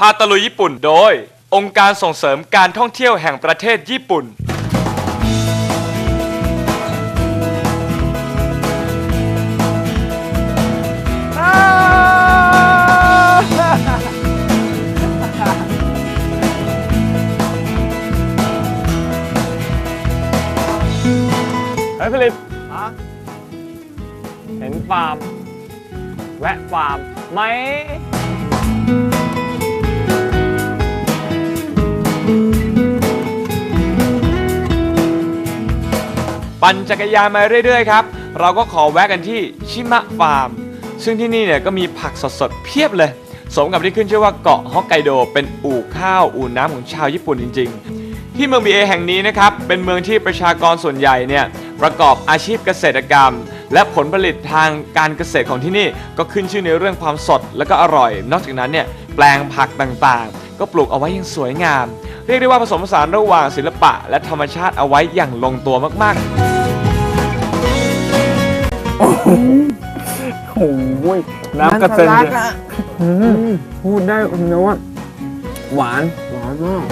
พาตะลุยญี่ปุ่นโดย องค์การส่งเสริมการท่องเที่ยวแห่งประเทศญี่ปุ่น เฮ้ยผลิตเห็นฟาร์ม แวะฟาร์มไหม ปั่นจักรยานมาเรื่อยๆครับ เราก็ขอแวะกันที่ชิมะฟาร์ม ซึ่งที่นี่เนี่ยก็มีผักสดๆเพียบเลย สมกับที่ขึ้นชื่อว่าเกาะฮอกไกโด เป็นอู่ข้าวอู่น้ำของชาวญี่ปุ่นจริง ๆ ที่เมืองบีเอแห่งนี้นะครับ เป็นเมืองที่ประชากรส่วนใหญ่เนี่ยประกอบอาชีพเกษตรกรรม และผลผลิตทางการเกษตรของที่นี่ก็ขึ้นชื่อในเรื่องความสดและก็อร่อย นอกจากนั้นเนี่ยแปลงผักต่างๆ ก็ปลูกเอาไว้อย่างสวยงาม เรียกได้ว่าผสมผสานระหว่างศิลปะ และธรรมชาติเอาไว้อย่างลงตัวมากๆ โอ้ยน้ำกระเซ็นเลยอืมพูดได้คำเดียวว่าหวาน หวานมาก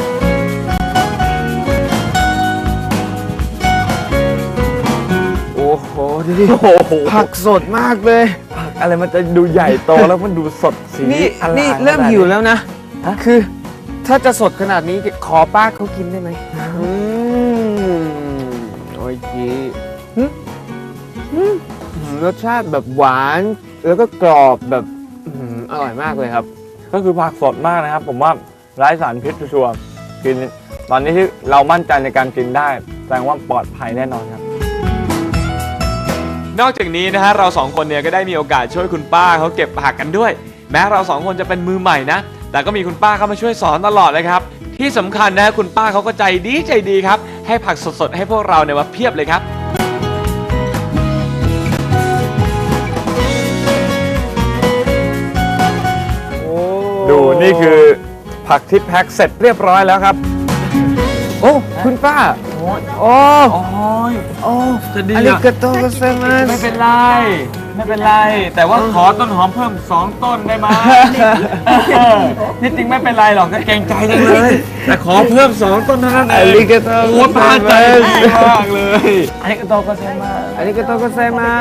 โอ้โหดูดิโอ้โหผักสดมากเลยอะไรมันจะดูใหญ่โตแล้วมันดูสดสีนี่อลามนี่เริ่มขนาดหิวแล้วนะฮะคือ ถ้าจะสดขนาดนี้ขอป้าเขากินได้ไหมอืมโอ้ยจีหึหึ รสชาติแบบหวาน แล้วก็กรอบแบบอื้อหืออร่อยมากเลยครับ ก็คือผักสดมากนะครับ ผมว่าไร้สารพิษชัวร์ๆกินตอนนี้ที่เรามั่นใจในการกินได้แสดงว่าปลอดภัยแน่นอนครับ นอกจากนี้นะฮะเราสองคนเนี่ยก็ได้มีโอกาสช่วยคุณป้าเขาเก็บผักกันด้วย แม้เราสองคนจะเป็นมือใหม่นะ แต่ก็มีคุณป้าเข้ามาช่วยสอนตลอดเลยครับ ที่สำคัญนะคุณป้าเขาก็ใจดีใจดีครับ ให้ผักสดๆให้พวกเราเนี่ยมาเพียบเลยครับ ดูนี่คือผักที่แพ็คเสร็จเรียบร้อยแล้วครับ โอ้ คุณป้า โอ้โอ้ยโอ้จะดีอาอะริกาโตกัสเซมัสไม่เป็นไร ไม่เป็นไร แต่ว่าขอต้นหอมเพิ่ม2ต้นได้ไหมเออที่จริงไม่เป็นไรหรอกก็เกรงใจจังเลย แต่ขอเพิ่ม2ต้นเท่านั้นเออางริกาโตโอ้ป้าใจดีมากเลยอันนี้ก็โตก็เซมาอาริกาโตกัสเซมั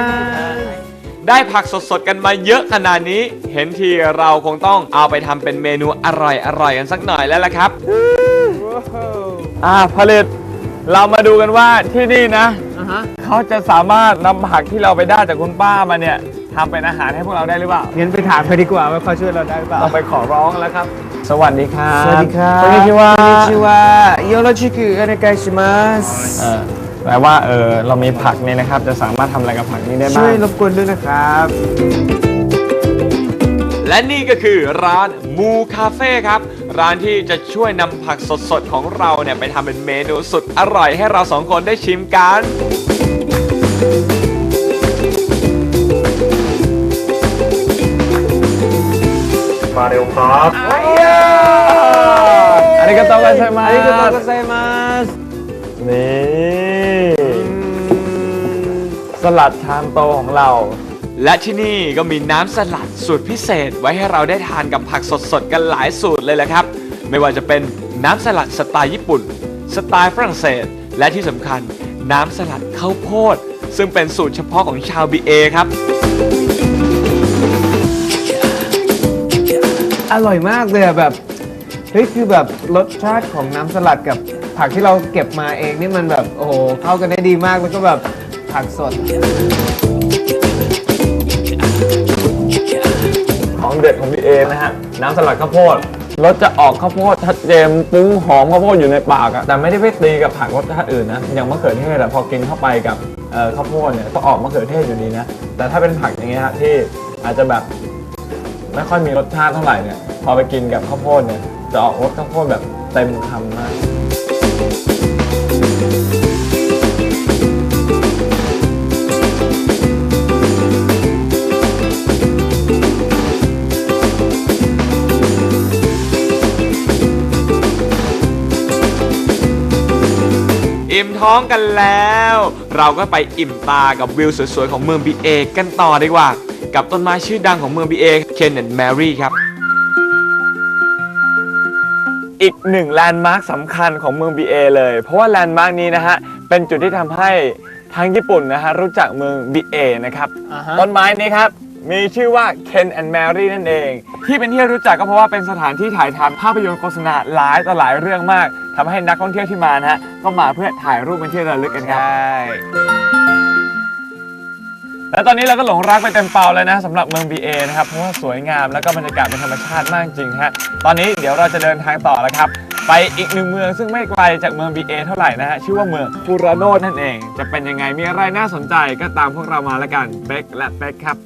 ส ได้ผักสดๆกันมาเยอะขนาดนี้ เห็นทีเราคงต้องเอาไปทำเป็นเมนูอร่อยๆกันสักหน่อยแล้วล่ะครับ อ่าผลิต เรามาดูกันว่าที่นี่นะ เขาจะสามารถนำผักที่เราไปได้จากคุณป้ามาเนี่ยทำเป็นอาหารให้พวกเราได้หรือเปล่า งั้นไปถามเขาดีกว่าว่าเขาช่วยเราได้หรือเปล่า เราไปขอร้องแล้วครับ สวัสดีครับ สวัสดีครับこんにちは。こんにちは。よろしくお願いします。 แปลว่าเออเรามีผักเนี่ยนะครับ จะสามารถทำอะไรกับผักนี้ได้บ้าง ช่วยรบกวนด้วยนะครับ และนี่ก็คือร้านมูคาเฟ่ครับ ร้านที่จะช่วยนำผักสดๆ ของเราเนี่ยไปทำเป็นเมนูสุดอร่อยให้เราสองคนได้ชิมกัน มาเร็วครับ อันนี้ก็ต้องกันใช่ไหมอันนี้ก็ต้องกันใช่ไหมนี่ สลัดชามโตของเรา และที่นี่ก็มีน้ำสลัดสูตรพิเศษไว้ให้เราได้ทานกับผักสดๆ กันหลายสูตรเลยแหละครับ ไม่ว่าจะเป็นน้ำสลัดสไตล์ญี่ปุ่น สไตล์ฝรั่งเศส และที่สำคัญน้ำสลัดข้าวโพด ซึ่งเป็นสูตรเฉพาะของชาวบีเอครับ อร่อยมากเลยอะแบบเฮ้ยคือแบบรสชาติของน้ำสลัดกับผักที่เราเก็บมาเองนี่มันแบบโอ้โหเข้ากันได้ดีมากแล้วก็แบบ ผักสด ของเด็ดของพี่เอนะฮะ น้ำสลัดข้าวโพดรสจะออกข้าวโพดชัดเจนปุ้งหอมข้าวโพดอยู่ในปากอะแต่ไม่ได้ไปตีกับผักรสชาติอื่นนะอย่างมะเขือเทศอะพอกินเข้าไปกับข้าวโพดเนี่ยก็ออกมะเขือเทศอยู่ดีนะแต่ถ้าเป็นผักอย่างเงี้ยฮะที่อาจจะแบบไม่ค่อยมีรสชาติเท่าไหร่เนี่ยพอไปกินกับข้าวโพดเนี่ยจะออกรสข้าวโพดแบบเต็มคำมาก อิ่มท้องกันแล้ว เราก็ไปอิ่มตากับวิวสวยๆของเมืองบีเอกันต่อดีกว่า กับต้นไม้ชื่อดังของเมืองบีเอเคนแอนแมรี่ครับ อีกหนึ่งแลนด์มาร์คสำคัญของเมือง BA เลย เพราะว่าแลนด์มาร์คนี้นะฮะ เป็นจุดที่ทำให้ทางญี่ปุ่นนะฮะ รู้จักเมือง BA นะครับ อ่าฮะ ต้นไม้นี้ครับ มีชื่อว่า Ken and Mary นั่นเอง ที่เป็นที่รู้จักก็เพราะว่าเป็นสถานที่ถ่ายทำภาพยนตร์โฆษณาหลายต่อหลายเรื่องมาก ทำให้นักท่องเที่ยวที่มานะฮะก็มาเพื่อถ่ายรูปเป็นที่ระลึกกันครับและตอนนี้เราก็หลงรักไปเต็มเปล่าเลยนะสำหรับเมือง BA นะครับ เพราะว่าสวยงามแล้วก็บรรยากาศเป็นธรรมชาติมากจริงฮะตอนนี้เดี๋ยวเราจะเดินทางต่อแล้วครับ ไปอีกหนึ่งเมืองซึ่งไม่ไกลจากเมือง BA เท่าไหร่นะฮะชื่อว่าเมืองฟูราโนนั่นเอง จะเป็นยังไงมีอะไรน่าสนใจก็ตามพวกเรามาแล้วกันเป๊กและเป๊กครับ